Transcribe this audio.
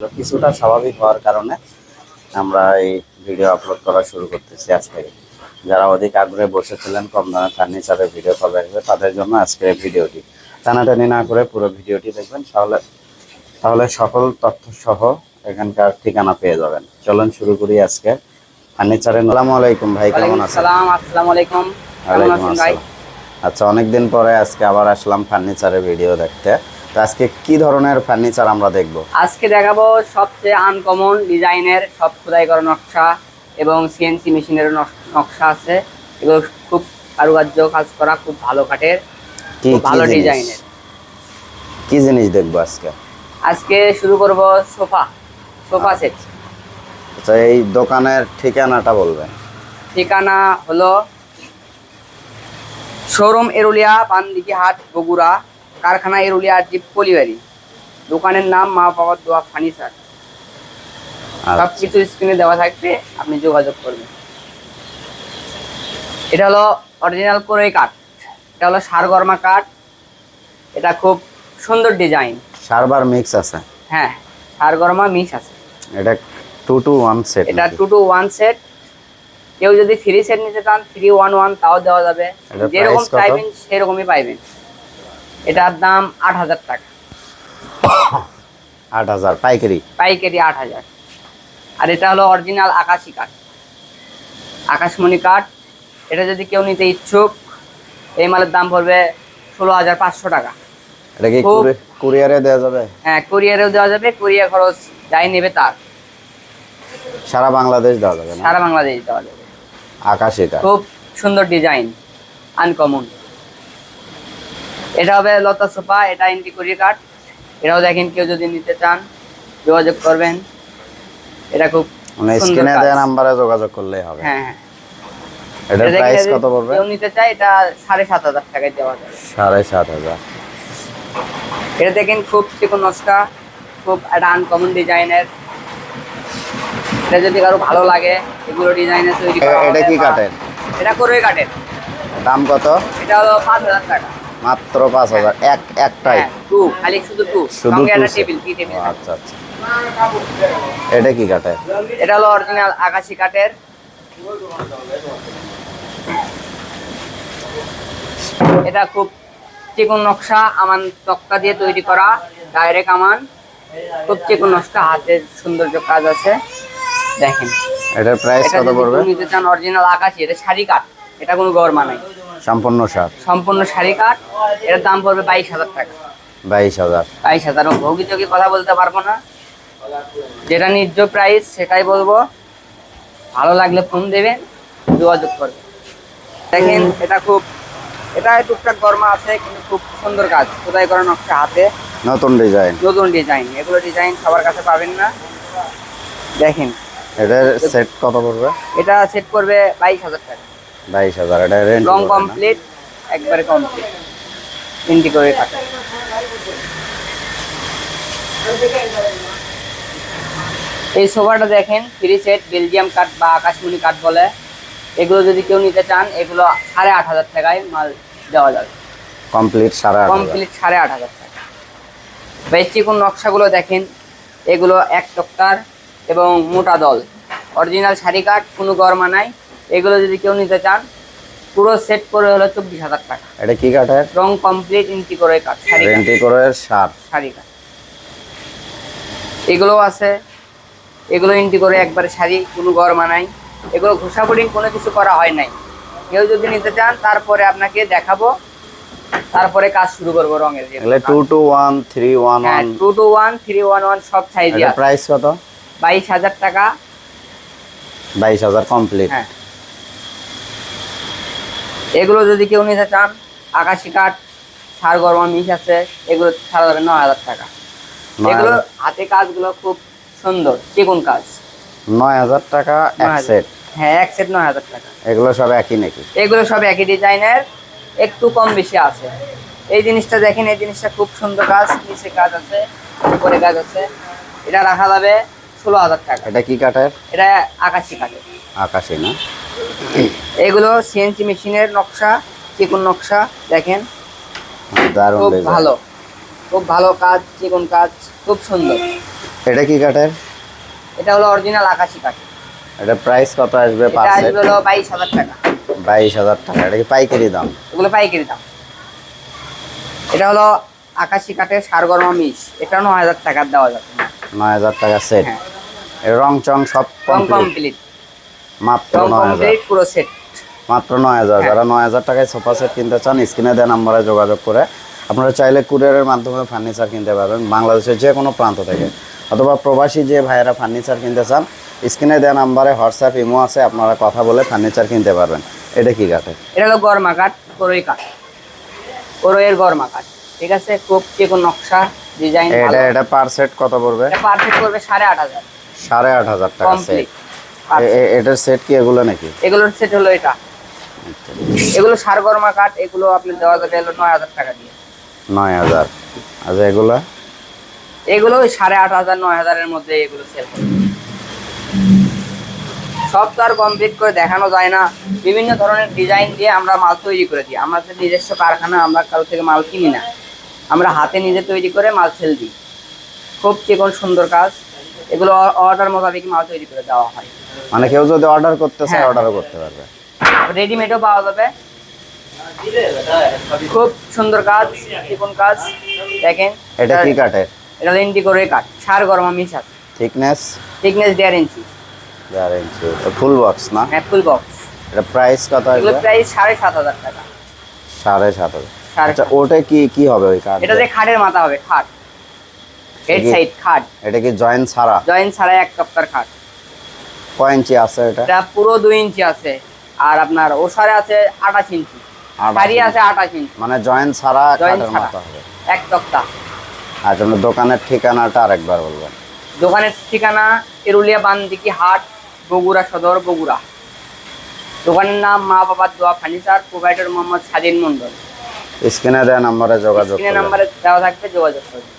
কিছুটা স্বাভাবিক হওয়ার কারণে আমরা এই ভিডিও আপলোড করা শুরু করতেছি আজ থেকে যারা অধিক আগ্রহে বসেছিলেন কম দামে ফার্নিচারে ভিডিও কবে আসবে তাদের জন্য আজকের ভিডিওটি। টানাটানি না করে পুরো ভিডিওটি দেখবেন তাহলে তাহলে সকল তথ্য সহ এখানকার ঠিকানা পেয়ে যাবেন। চলুন শুরু করি আজকে। ফার্নিচারের আসসালামু আলাইকুম ভাই কেমন আছেন? আসসালামু আলাইকুম। আসসালাম। আচ্ছা অনেকদিন পরে আজকে আবার আসলাম ফার্নিচারের ভিডিও দেখতে। তো আজকে কি ধরনের ফার্নিচার আমরা দেখব? আজকে দেখাবো সবচেয়ে আনকমন ডিজাইনের সব খোদাই করা নকশা এবং সিএনসি মেশিনের নকশা আছে। এগুলো খুব কারুকার্য কাজ করা খুব ভালো কাঠের ভালো ডিজাইনের কি জিনিস দেখব আজকে? আজকে শুরু করব সোফা সোফা সেট। আচ্ছা এই দোকানের ঠিকানাটা বলবেন? ঠিকানা হলো শোরুম এরুলিয়া পানদিঘি হাট বগুড়া। কারখানা এরুলিয়া জিপ পলিবারি দোকানের নাম মা বাবার দোয়া ফার্নিচার সব আচ্ছা। কিছু স্ক্রিনে দেওয়া থাকবে আপনি যোগাযোগ করবেন। এটা হলো অরিজিনাল কোরই কাঠ। এটা হলো সারগরমা কাঠ। এটা খুব সুন্দর ডিজাইন সারবার মিক্স আছে। হ্যাঁ সারগরমা মিক্স আছে। এটা টু টু ওয়ান সেট এটা টু টু ওয়ান সেট কেউ যদি থ্রি সেট নিতে চান থ্রি ওয়ান ওয়ান তাও দেওয়া যাবে। যেরকম চাইবেন সেরকমই পাইবেন। এটার দাম আট হাজার টাকা। আট হাজার পাইকারি? পাইকারি আট হাজার। আর এটা হলো অরিজিনাল আকাশি কাঠ। আকাশমণি কাঠ এটা যদি কেউ নিতে ইচ্ছুক এই মালের দাম পড়বে ষোলো হাজার পাঁচশো টাকা। এটা কি কুরিয়ারে দেওয়া যাবে? হ্যাঁ কুরিয়ারেও দেওয়া যাবে কুরিয়ার খরচ যাই নেবে তার। সারা বাংলাদেশ দেওয়া যাবে সারা বাংলাদেশ দেওয়া যাবে। আকাশি খুব সুন্দর ডিজাইন আনকমন এটা হবে লতা সোফা এটা ইন্টি কুড়ি কাঠ এটাও দেখেন কেউ যদি নিতে চান যোগাযোগ করবেন। এটা খুব মানে স্ক্রিনে কাজ। দেওয়া নাম্বারে যোগাযোগ করলেই হবে। হ্যাঁ হ্যাঁ। এটার প্রাইস কত পড়বে? কেউ নিতে চায় এটা সাড়ে সাত হাজার টাকায় দেওয়া সাত হাজার। এটা দেখেন খুব চিকন নস্কা খুব একটা আনকমন ডিজাইনের এটা যদি কারও ভালো লাগে এগুলো ডিজাইনে তৈরি করা এটা কি কাঠের? এটা করে কাঠের। দাম কত? এটা হলো পাঁচ হাজার টাকা। মাত্র পাঁচ হাজার। এক একটাই। হ্যাঁ টু খালি শুধু টু আচ্ছা আচ্ছা। এটা কি কাঠের? এটা হলো অরিজিনাল আকাশি কাঠের। এটা খুব চিকন নকশা আমান তক্তা দিয়ে তৈরি করা ডাইরেক্ট আমান। খুব চিকন নকশা হাতের সৌন্দর্য কাজ আছে। দেখেন। এটার প্রাইস এটা কত পড়বে? নিতে চান অরিজিনাল আকাশি এটা শাড়ি কাঠ। এটা কোনো গরমা নাই। সম্পূর্ণ সার? সম্পূর্ণ শাড়ি কাঠ। এটার দাম পড়বে বাইশ হাজার টাকা। বাইশ হাজার। বাইশ হাজার। ভৌগি চোখে কথা বলতে পারব না। যেটা ন্যায্য প্রাইস সেটাই বলব। ভালো লাগলে ফোন দেবেন যোগাযোগ করবেন। দেখেন এটা খুব এটা টুকটাক গরমা আছে কিন্তু খুব সুন্দর কাজ। খোদাই করা নকশা হাতে। নতুন ডিজাইন নতুন ডিজাইন এগুলো ডিজাইন সবার কাছে পাবেন না। দেখেন। এটার সেট কত পড়বে? এটা সেট করবে বাইশ হাজার টাকা। বাইশ হাজার। এটা রেন্ট রং কমপ্লিট একবারে কমপ্লিট তিনটি করে কাটা। এই সোফাটা দেখেন থ্রি সেট বেলজিয়াম কাঠ বা আকাশমণি কাঠ বলে। এগুলো যদি কেউ নিতে চান এগুলো সাড়ে আট হাজার টাকায় মাল দেওয়া যাবে। কমপ্লিট সাড়ে আট হাজার। কমপ্লিট সাড়ে আট হাজার টাকা। বেশ চিকুন নকশাগুলো দেখেন। এগুলো এক টক্কার এবং মোটা দল। অরিজিনাল শাড়ি কাঠ কোনো গরমা নাই। এগুলো যদি কেউ নিতে চান পুরো সেট করে হলো চব্বিশ হাজার টাকা। এটা কি কাঠের? রং কমপ্লিট ইঞ্চি করে কাঠ শাড়ি কাঠ। করে সার। শাড়ি কাঠ। এগুলো আছে। এগুলো ইন্টি করে একবারে শাড়ি কোনো গরমা নাই। এগুলো ঘোষা বোর্ডিং কোনো কিছু করা হয় নাই। কেউ যদি নিতে চান তারপরে আপনাকে দেখাবো। তারপরে কাজ শুরু করব রঙের two two one three one হ্যাঁ two two one three one one সব সাইজে প্রাইস কত? বাইশ হাজার টাকা। বাইশ হাজার কমপ্লিট হ্যাঁ। এগুলো যদি কেউ নিতে চান আকাশি কাঠ সার গরমা মিশ আছে এগুলো ছাড়া যাবে নয় হাজার টাকা। এগুলো হাতে কাজগুলো খুব সুন্দর চিকন কাজ। নয় হাজার টাকা এক সেট। হ্যাঁ এক সেট নয় হাজার টাকা। এগুলো সব একই নাকি? এগুলো সব একই ডিজাইনের একটু কম বেশি আছে। এই জিনিসটা দেখেন এই জিনিসটা খুব সুন্দর কাজ নিচে কাজ আছে উপরে কাজ আছে। এটা রাখা যাবে ষোলো হাজার টাকা। এটা কি কাঠের? এটা আকাশি কাঠের। আকাশি না? এগুলো সিএনসি মেশিনের নকশা চিকন নকশা দেখেন। দারুণ খুব ভালো। খুব ভালো কাজ চিকন কাজ খুব সুন্দর। এটা কি কাঠের? এটা হলো অরিজিনাল আকাশি কাঠ। এটা প্রাইস কত আসবে এটা পার সেট আসবে হলো বাইশ হাজার টাকা। বাইশ হাজার টাকা। এটা কি পাইকারি দাম? এগুলো পাইকারি দাম। এটা হলো আকাশি কাঠের সারগরমা মিশ। এটা নয় হাজার টাকার দেওয়া যাবে। নয় হাজার টাকা সেট হ্যাঁ। এর রং চং সব কমপ্লিট মাত্র নয় হাজার। পুরো সেট মাত্র নয় হাজার। যারা নয় হাজার টাকায় সোফা সেট কিনতে চান স্ক্রিনে দেওয়া নাম্বারে যোগাযোগ করে আপনারা চাইলে কুরিয়ারের মাধ্যমে ফার্নিচার কিনতে পারবেন বাংলাদেশের যে কোনো প্রান্ত থেকে। অথবা প্রবাসী যে ভাইয়েরা ফার্নিচার কিনতে চান স্ক্রিনে দেওয়া নাম্বারে হোয়াটসঅ্যাপ ইমো আছে আপনারা কথা বলে ফার্নিচার কিনতে পারবেন। এটা কি কাঠে এটা হলো গরমা কাঠ করই কাঠ। করইয়ের গরমা কাঠ ঠিক আছে? খুব যে কোনো নকশা ডিজাইন এটা এটা পার সেট কত পড়বে? এটা পারফেক্ট করবে সাড়ে আট হাজার। সাড়ে আট হাজার টাকা সেট এটার সেট কি এগুলো নাকি? এগুলোর সেট হলো এটা। এগুলো সার গরমা কাঠ এগুলো আপনি দেওয়া যাবে হলো নয় হাজার টাকা দিয়ে। নয় হাজার। আচ্ছা এগুলো? এগুলো ওই সাড়ে আট হাজার নয় হাজারের মধ্যে এগুলো সেল সব তো আর কমপ্লিট করে দেখানো যায় না। বিভিন্ন ধরনের ডিজাইন দিয়ে আমরা মাল তৈরি করে দিই। আমাদের নিজস্ব কারখানা আমরা কারও থেকে মাল কিনি না। আমরা হাতে নিজে তৈরি করে মাল সেল দিই। খুব চিকন সুন্দর কাজ। এগুলো অর্ডার মোতাবেক মাল তৈরি করে দেওয়া হয়। মানে কেউ যদি অর্ডার করতে চায় হ্যাঁ। অর্ডারও করতে পারবে। রেডিমেডও পাওয়া যাবে। খুব সুন্দর কাজ চিকন কাজ। দেখেন এটা কি কাঠের? এটা লেন্টি করে কাঠ সার গরমা মিশ থিকনেস থিকনেস দেড় ইঞ্চি। চার ইঞ্চি। ফুল বক্স না? হ্যাঁ ফুল বক্স এটা প্রাইস কত আসবে? প্রায় সাড়ে সাত হাজার টাকা। সাড়ে সাত হাজার। আচ্ছা ওটা কি কি হবে ওই কাঠ এটা যে খাটের মাথা হবে খাট। হেড সাইড খাট। এটা কি জয়েন্ট ছাড়া। জয়েন্ট ছাড়া এক সপ্তাহ খাট। কয় ইঞ্চি আছে এটা? এটা পুরো ইঞ্চি আছে। আর আপনার ওসারে আছে আঠাশ ইঞ্চি। সারি আছে আঠাশ ইঞ্চি। মানে জয়েন্ট ছাড়া ছাড়া। মাথা হবে। এক তক্তা আর আপনার দোকানের ঠিকানাটা আরেকবার বলবেন। দোকানের ঠিকানা এরুলিয়া বান্দিকি হাট বগুড়া সদর বগুড়া। দোকানের নাম মা বাবার দোয়া ফার্নিচার প্রোভাইডার মোহাম্মদ স্বাধীন মন্ডল স্ক্রিনে দেওয়া নাম্বারে যোগাযোগ স্ক্রিনে নাম্বারে দেওয়া থাকবে যোগাযোগ করবে